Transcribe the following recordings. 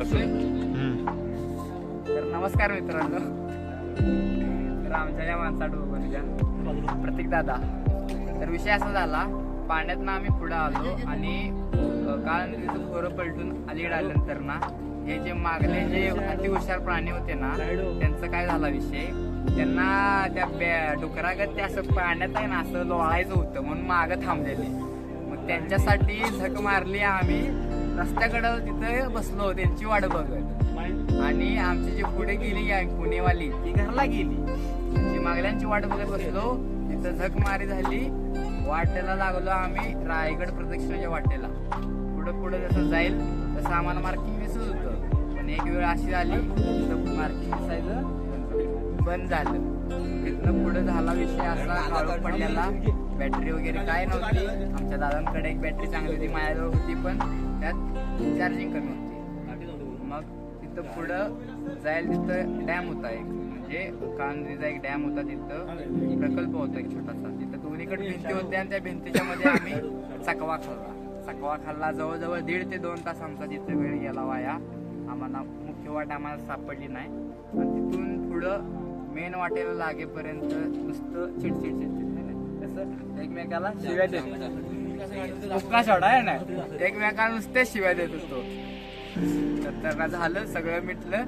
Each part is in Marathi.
तर नमस्कार मित्रांनो. तर आमच्या या माणसा डोबरच्या प्रतीक दादा. तर विषय असा झाला पाण्यातनं आम्ही पुढे आलो आणि काल नदीचं खोरं पलटून अलीकडे आल्यानंतर ना हे जे मागले जे अतिहुशार प्राणी होते ना त्यांचं काय झाला विषय? त्यांना त्या डुकरागत ते असं पाण्यात आहे ना असं लोळायचं होतं म्हणून मागं थांबलेले. मग त्यांच्यासाठी झक मारली आम्ही. रस्त्याकडं तिथं बसलो त्यांची वाट बघत. आणि आमची जी पुढे गेली पुणेवाली ती घरला गेली. जी मागल्यांची वाट बघत बसलो तिथं झकमारी झाली. वाटेला लागलो आम्ही रायगड प्रदक्षिणाच्या वाटेला. पुढं पुढं जसं जाईल तसं आम्हाला मार्किंग दिसत होतं. पण एक वेळ अशी झाली तिथं मार्किंग दिसायचं बंद झालं. इथनं पुढे झाला विषय असा काळू पडलेला. बॅटरी वगैरे काय नव्हती. आमच्या दादांकडे एक बॅटरी चांगली होती माझ्याजवळ होती पण त्यात चार्जिंग कमी होती. मग तिथं पुढं जायला तिथं डॅम होता एक. म्हणजे कांदरीचा एक डॅम होता तिथं. प्रकल्प होता एक छोटासा. तिथं दोन्हीकडे भिंती होत्या आणि त्या भिंतीच्या मध्ये आम्ही चकवा खाल्ला. चकवा खाल्ला जवळजवळ दीड ते दोन तास आमचा तिथं वेळ गेला वाया. आम्हाला मुख्य वाट आम्हाला सापडली नाही. आणि तिथून पुढं मेन वाटेला लागेपर्यंत नुसतं चिडचिड चिडचिड कसं एकमेकाला शिव्या देत. मुक्का सोडा आहे ना? एकमेकाला नुसते शिव्या देत होतो. नंतर ना झालं सगळं मिटलं.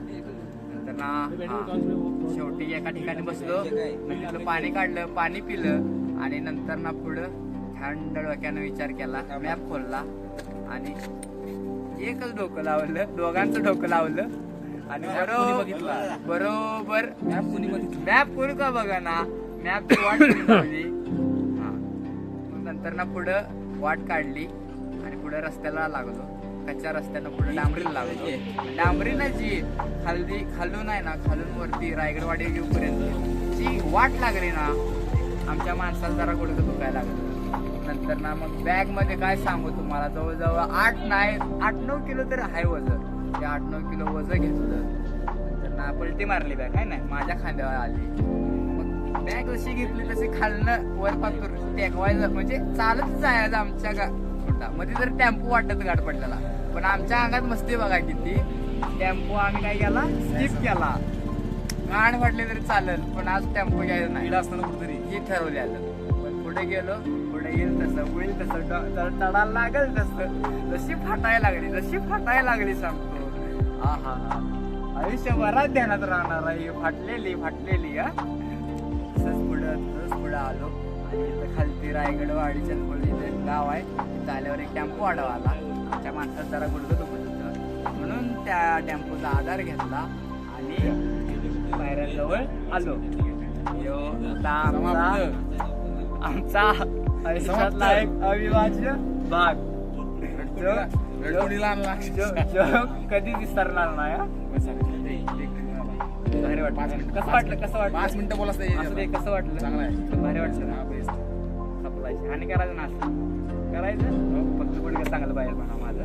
नंतर ना हा, शेवटी एका ठिकाणी बसलो. तिथलं पाणी काढलं पाणी पिलं आणि नंतर ना पुढं थंड डोक्यानं विचार केला. मॅप खोलला आणि एकच डोकं लावलं दोघांचं डोकं लावलं. आणि बरोबर. बरोबर. मॅप कोणी का बघा ना? मॅप वाट कोणी हा. मग नंतर ना पुढं वाट काढली आणि पुढे रस्त्याला लागलो. कच्च्या रस्त्यानं पुढे डांबरीला लागलो. डांबरीनं जी खाली खालून आहे ना खालून वरती रायगडवाडी येऊपर्यंत जी वाट लागली ना आमच्या माणसाला जरा कुठं दुखायला लागलं. नंतर ना मग बॅगमध्ये काय सांगू तुम्हाला? जवळजवळ आठ नाही आठ नऊ किलो तरी आहे वजन. ते आठ नऊ किलो वजन घेतलं. नंतर ना पलटी मारली बॅग आहे ना माझ्या खांद्यावर आली. मग बॅग जशी घेतली तशी खालनं वर पातूर टेकवायचं. म्हणजे चालत जायचं आमच्या गा छोटा मध्ये तर टेम्पो वाटत गाठ पडलेला. पण आमच्या अंगात मस्ती बघा किती. टेम्पो आम्ही काय केला? स्किप केला. घाण वाटले तरी चालेल पण आज टेम्पो घ्यायचं नाही. असताना कुठेतरी. हे ठरवलेलं. पण पुढे गेलो पुढे येईल तसं होईल तसं. ड- जर चढायला लागेल तसं. जशी फाटायला लागली जशी फाटायला लागली सांगतो आयुष्यभरात ध्यानात राहणार आहे. ही फाटलेली फाटलेली हा. तसंच पुढं तसंच पुढं आलो. आणि इथं खालती रायगड वाडीच्या पुढे इथं गाव आहे. तिथं आल्यावर एक टेम्पो आडवा आला. आमच्या माणसात जरा गुडघं दुखत होतं. म्हणून त्या टेम्पोचा आधार घेतला आणि पायऱ्यांजवळ आलो. यो आता आमचा आमचा आयुष्यातला एक अविभाज्य भाग. जो- जो कधी विसरणार नाही हा. भारी वाटलं. कसं वाटलं? कसं वाटलं? पाच मिनिटं बोला कसं वाटलं? चांगलं आहे. भारी वाटलं. ना सपलायची. आणि करायचं ना असं. करायचं? फक्त पुढे चांगलं पाहिजे म्हणा माझं.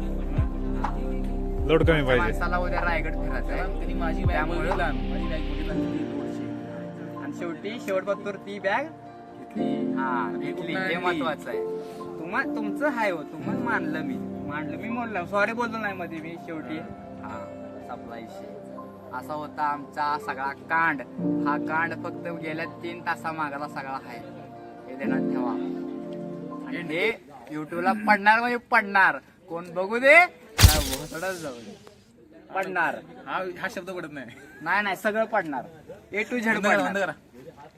लोड कमी पाहिजे. माणसाला उद्या रायगड फिरायचं आहे. त्यांनी माझी बॅग त्यामुळे- माझी बॅग बघितला आणि. आणि शेवटी शेवटपत्तूर ती बॅग हा घेतली. हे महत्वाचं आहे. तुम्हा तुमचं हाय हो. तुम्हाला मानलं मी. मानलं मी बोललो सॉरी बोललो नाही मध्ये मी शेवटी. हा सपला विषय. असा होता आमचा सगळा कांड. हा कांड फक्त गेल्या तीन तासा मागाला सगळा आहे. हे देण्यात ठेवा. आणि हे युट्यूबला पडणार म्हणजे पडणार. कोण बघू दे भोसडच जाऊ दे. पडणार. हा हा शब्द पडत नाही. नाही नाही सगळं पडणार. ए टू झेड पडणार. बंद करा.